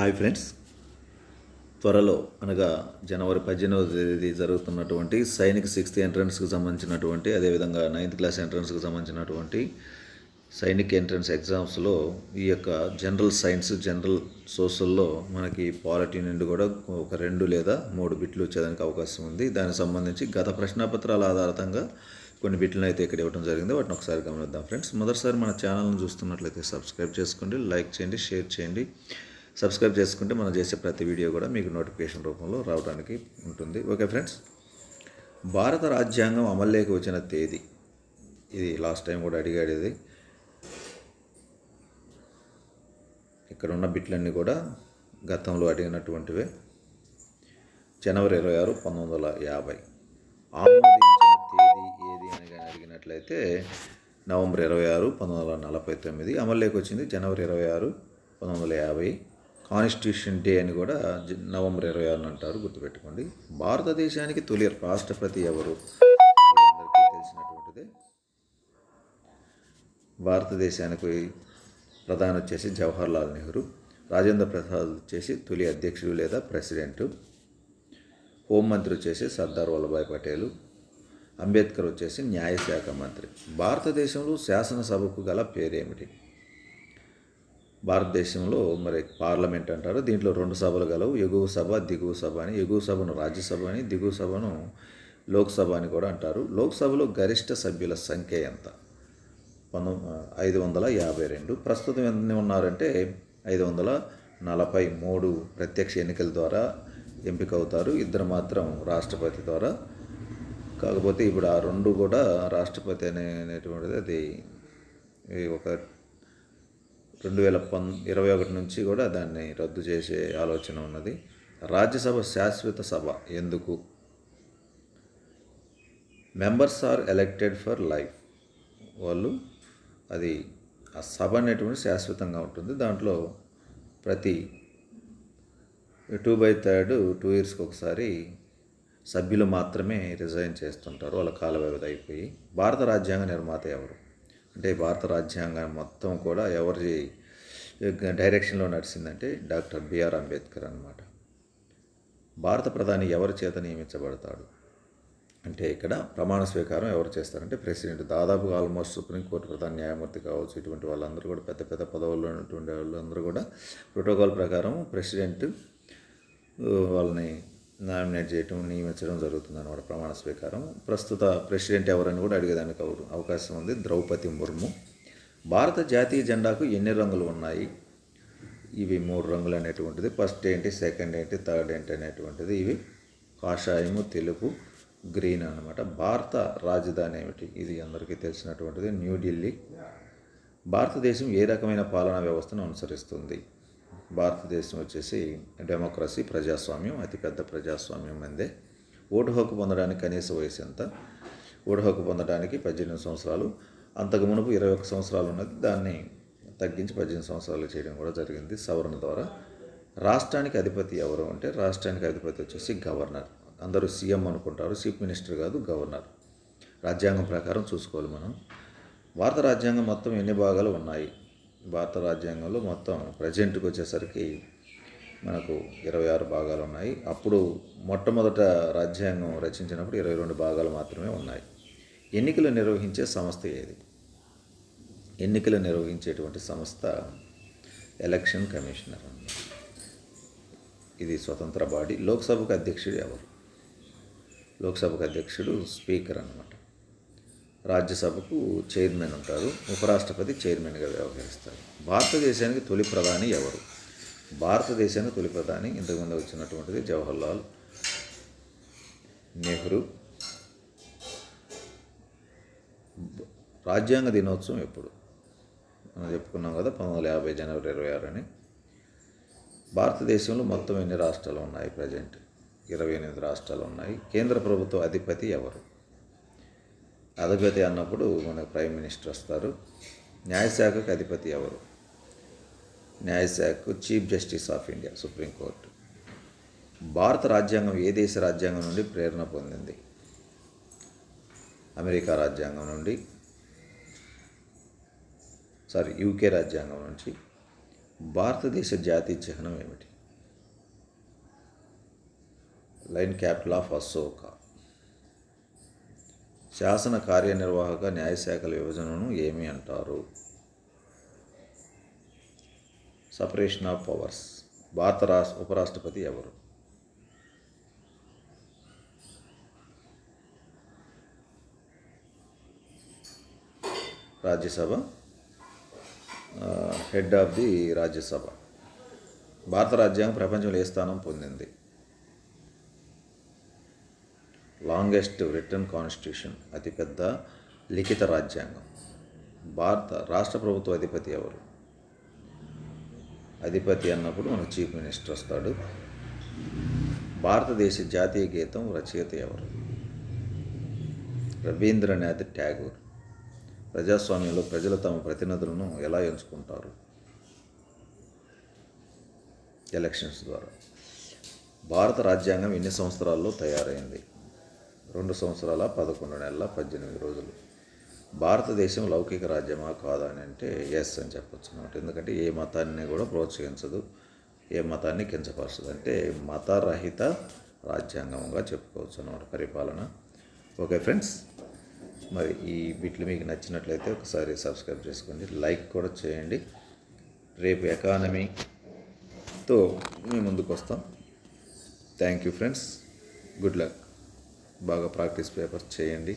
Hi friends. త్వరలో అనగా జనవరి పద్దెనిమిదవ తేదీ జరుగుతున్నటువంటి సైనిక్ సిక్స్త్ ఎంట్రన్స్కి సంబంధించినటువంటి అదేవిధంగా నైన్త్ క్లాస్ ఎంట్రన్స్కి సంబంధించినటువంటి సైనిక్ ఎంట్రన్స్ ఎగ్జామ్స్లో ఈ యొక్క జనరల్ సైన్స్ జనరల్ సోషల్లో మనకి పాలిటీ నుండి కూడా ఒక రెండు లేదా మూడు బిట్లు వచ్చేదానికి అవకాశం ఉంది. దానికి సంబంధించి గత ప్రశ్నాపత్రాల ఆధారంగా కొన్ని బిట్లను అయితే ఇక్కడ ఇవ్వడం జరిగింది. వాటిని ఒకసారి గమనిద్దాం ఫ్రెండ్స్. మొదటిసారి మన ఛానల్ని చూస్తున్నట్లయితే సబ్స్క్రైబ్ చేసుకోండి లైక్ చేయండి షేర్ చేయండి. సబ్స్క్రైబ్ చేసుకుంటే మనం చేసే ప్రతి వీడియో కూడా మీకు నోటిఫికేషన్ రూపంలో రావడానికి ఉంటుంది. ఓకే ఫ్రెండ్స్ భారత రాజ్యాంగం అమల్లోకి వచ్చిన తేదీ. ఇది లాస్ట్ టైం కూడా అడిగాడు ఇది. ఇక్కడ ఉన్న బిట్లన్నీ కూడా గతంలో అడిగినటువంటివే. జనవరి ఇరవై ఆరు పంతొమ్మిది వందల యాభై. ఆమోదించిన తేదీ ఏది అని కానీ అడిగినట్లయితే నవంబర్ ఇరవై ఆరు పంతొమ్మిది వందల నలభై తొమ్మిది అమల్లోకి వచ్చింది జనవరి ఇరవై ఆరు పంతొమ్మిది వందల యాభై. కాన్స్టిట్యూషన్ డే అని కూడా నవంబర్ ఇరవై ఆరున అంటారు గుర్తుపెట్టుకోండి. భారతదేశానికి తొలి రాష్ట్రపతి ఎవరు? అందరికీ తెలిసినటువంటిదే భారతదేశానికి ప్రధాని వచ్చేసి జవహర్లాల్ నెహ్రూ రాజేంద్ర ప్రసాద్ వచ్చేసి తొలి అధ్యక్షుడు లేదా ప్రెసిడెంటు హోంమంత్రి వచ్చేసి సర్దార్ వల్లభాయ్ పటేలు అంబేద్కర్ వచ్చేసి న్యాయశాఖ మంత్రి. భారతదేశంలో శాసనసభకు గల పేరేమిటి? భారతదేశంలో మరి పార్లమెంట్ అంటారు. దీంట్లో రెండు సభలు గలవు. ఎగువ సభ దిగువ సభ అని. ఎగువ సభను రాజ్యసభ అని దిగువ సభను లోక్సభ అని కూడా అంటారు. లోక్సభలో గరిష్ట సభ్యుల సంఖ్య ఎంత? పంతొమ్మిది ఐదు వందల యాభై రెండు. ప్రస్తుతం ఎన్ని ఉన్నారంటే ఐదు వందల నలభై మూడు ప్రత్యక్ష ఎన్నికల ద్వారా ఎంపిక అవుతారు ఇద్దరు మాత్రం రాష్ట్రపతి ద్వారా. కాకపోతే ఇప్పుడు ఆ రెండు కూడా రాష్ట్రపతి అనేటువంటిది అది ఒక రెండు వేల పం ఇరవై ఒకటి నుంచి కూడా దాన్ని రద్దు చేసే ఆలోచన ఉన్నది. రాజ్యసభ శాశ్వత సభ ఎందుకు? Members are elected for life వాళ్ళు అది ఆ సభ అనేటువంటి శాశ్వతంగా ఉంటుంది. దాంట్లో ప్రతి టూ బై థర్డ్ టూ ఇయర్స్కి ఒకసారి సభ్యులు మాత్రమే రిజైన్ చేస్తుంటారు. వాళ్ళ కాల వ్యవధి అయిపోయి. భారత రాజ్యాంగ నిర్మాత ఎవరు? అంటే భారత రాజ్యాంగం మొత్తం కూడా ఎవరి డైరెక్షన్లో నడిచిందంటే డాక్టర్ బిఆర్ అంబేద్కర్ అనమాట భారత ప్రధాని ఎవరి చేత నియమించబడతాడు? అంటే ఇక్కడ ప్రమాణ స్వీకారం ఎవరు చేస్తారంటే ప్రెసిడెంట్. దాదాపుగా ఆల్మోస్ట్ సుప్రీంకోర్టు ప్రధాన న్యాయమూర్తి కావచ్చు ఇటువంటి వాళ్ళందరూ కూడా పెద్ద పెద్ద పదవుల్లో ఉన్నటువంటి వాళ్ళందరూ కూడా ప్రోటోకాల్ ప్రకారం ప్రెసిడెంట్ వాళ్ళని నామినేట్ చేయటం నియమించడం జరుగుతుంది అనమాట ప్రమాణ స్వీకారం. ప్రస్తుత ప్రెసిడెంట్ ఎవరని కూడా అడిగేదానికి అవకాశం ఉంది. ద్రౌపది ముర్ము. భారత జాతీయ జెండాకు ఎన్ని రంగులు ఉన్నాయి? ఇవి మూడు రంగులు అనేటువంటిది. ఫస్ట్ ఏంటి సెకండ్ ఏంటి థర్డ్ ఏంటి అనేటువంటిది. ఇవి కాషాయము తెలుపు గ్రీన్ అన్నమాట. భారత రాజధాని ఏమిటి? ఇది అందరికీ తెలిసినటువంటిది. న్యూఢిల్లీ భారతదేశం ఏ రకమైన పాలనా వ్యవస్థను అనుసరిస్తుంది? భారతదేశం వచ్చేసి డెమోక్రసీ ప్రజాస్వామ్యం అతిపెద్ద ప్రజాస్వామ్యం అందే. ఓటు హక్కు పొందడానికి కనీస వయసు ఎంత? ఓటు హక్కు పొందడానికి పద్దెనిమిది సంవత్సరాలు. అంతకు మునుపు ఇరవై ఒక సంవత్సరాలు ఉన్నది. దాన్ని తగ్గించి పద్దెనిమిది సంవత్సరాలు చేయడం కూడా జరిగింది సవరణ ద్వారా. రాష్ట్రానికి అధిపతి ఎవరు అంటే రాష్ట్రానికి అధిపతి వచ్చేసి గవర్నర్. అందరూ సీఎం అనుకుంటారు. చీఫ్ మినిస్టర్ కాదు గవర్నర్. రాజ్యాంగం ప్రకారం చూసుకోవాలి మనం. భారత రాజ్యాంగం మొత్తం ఎన్ని భాగాలు ఉన్నాయి? భారత రాజ్యాంగంలో మొత్తం ప్రజెంట్కి వచ్చేసరికి మనకు ఇరవై ఆరు భాగాలు ఉన్నాయి. అప్పుడు మొట్టమొదట రాజ్యాంగం రచించినప్పుడు ఇరవై రెండు భాగాలు మాత్రమే ఉన్నాయి. ఎన్నికలు నిర్వహించే సంస్థ ఏది? ఎన్నికలు నిర్వహించేటువంటి సంస్థ ఎలక్షన్ కమిషనర్ ఇది స్వతంత్ర బాడీ. లోక్సభకు అధ్యక్షుడు ఎవరు? లోక్సభకు అధ్యక్షుడు స్పీకర్ అన్నమాట. రాజ్యసభకు చైర్మన్ ఉంటారు ఉపరాష్ట్రపతి చైర్మన్గా వ్యవహరిస్తారు. భారతదేశానికి తొలి ప్రధాని ఎవరు? భారతదేశానికి తొలి ప్రధాని ఇంతకుముందు వచ్చినటువంటిది జవహర్లాల్ నెహ్రూ. రాజ్యాంగ దినోత్సవం ఎప్పుడు? మనం చెప్పుకున్నాం కదా పంతొమ్మిది వందల యాభై జనవరి ఇరవై ఆరు అని. భారతదేశంలో మొత్తం ఎన్ని రాష్ట్రాలు ఉన్నాయి ప్రజెంట్? ఇరవై ఎనిమిది రాష్ట్రాలు ఉన్నాయి. కేంద్ర ప్రభుత్వ అధిపతి ఎవరు? అధిపతి అన్నప్పుడు మన ప్రైమ్ మినిస్టర్ వస్తారు. న్యాయశాఖకు అధిపతి ఎవరు? న్యాయశాఖకు chief justice of India supreme court భారత రాజ్యాంగం ఏ దేశ రాజ్యాంగం నుండి ప్రేరణ పొందింది? అమెరికా రాజ్యాంగం నుండి సారీ యూకే రాజ్యాంగం నుంచి. భారతదేశ జాతీయ చిహ్నం ఏమిటి? లైన్ క్యాపిటల్ ఆఫ్ అసోకా శాసన కార్యనిర్వాహక న్యాయశాఖల విభజనను ఏమి అంటారు? సపరేషన్ ఆఫ్ పవర్స్ భారత రాష్ట్ర ఉపరాష్ట్రపతి ఎవరు? Rajya Sabha. Head of the Rajya Sabha. భారత రాజ్యాంగం ప్రపంచంలో ఏ స్థానం పొందింది? లాంగెస్ట్ రిటర్న్ కాన్స్టిట్యూషన్ అతిపెద్ద లిఖిత రాజ్యాంగం. భారత రాష్ట్ర ప్రభుత్వ అధిపతి ఎవరు? అధిపతి అన్నప్పుడు మనకు చీఫ్ మినిస్టర్ వస్తాడు. భారతదేశ జాతీయ గీతం రచయిత ఎవరు? రవీంద్రనాథ్ ట్యాగూర్. ప్రజాస్వామ్యంలో ప్రజలు తమ ప్రతినిధులను ఎలా ఎంచుకుంటారు? ఎలక్షన్స్ ద్వారా. భారత రాజ్యాంగం ఎన్ని సంవత్సరాల్లో తయారైంది? రెండు సంవత్సరాల పదకొండు నెలల పద్దెనిమిది రోజులు. భారతదేశం లౌకిక రాజ్యమా కాదా అని అంటే ఎస్ అని చెప్పొచ్చు అన్నమాట. ఎందుకంటే ఏ మతాన్ని కూడా ప్రోత్సహించదు ఏ మతాన్ని కించపరచదు అంటే మతరహిత రాజ్యాంగంగా చెప్పుకోవచ్చు అన్నమాట పరిపాలన. ఓకే ఫ్రెండ్స్ మరి ఈ బిట్లు మీకు నచ్చినట్లయితే ఒకసారి సబ్స్క్రైబ్ చేసుకోండి లైక్ కూడా చేయండి. రేపు ఎకానమీతో మేము ముందుకు వస్తాం. Thank you friends good luck బాగా ప్రాక్టీస్ పేపర్స్ చేయండి.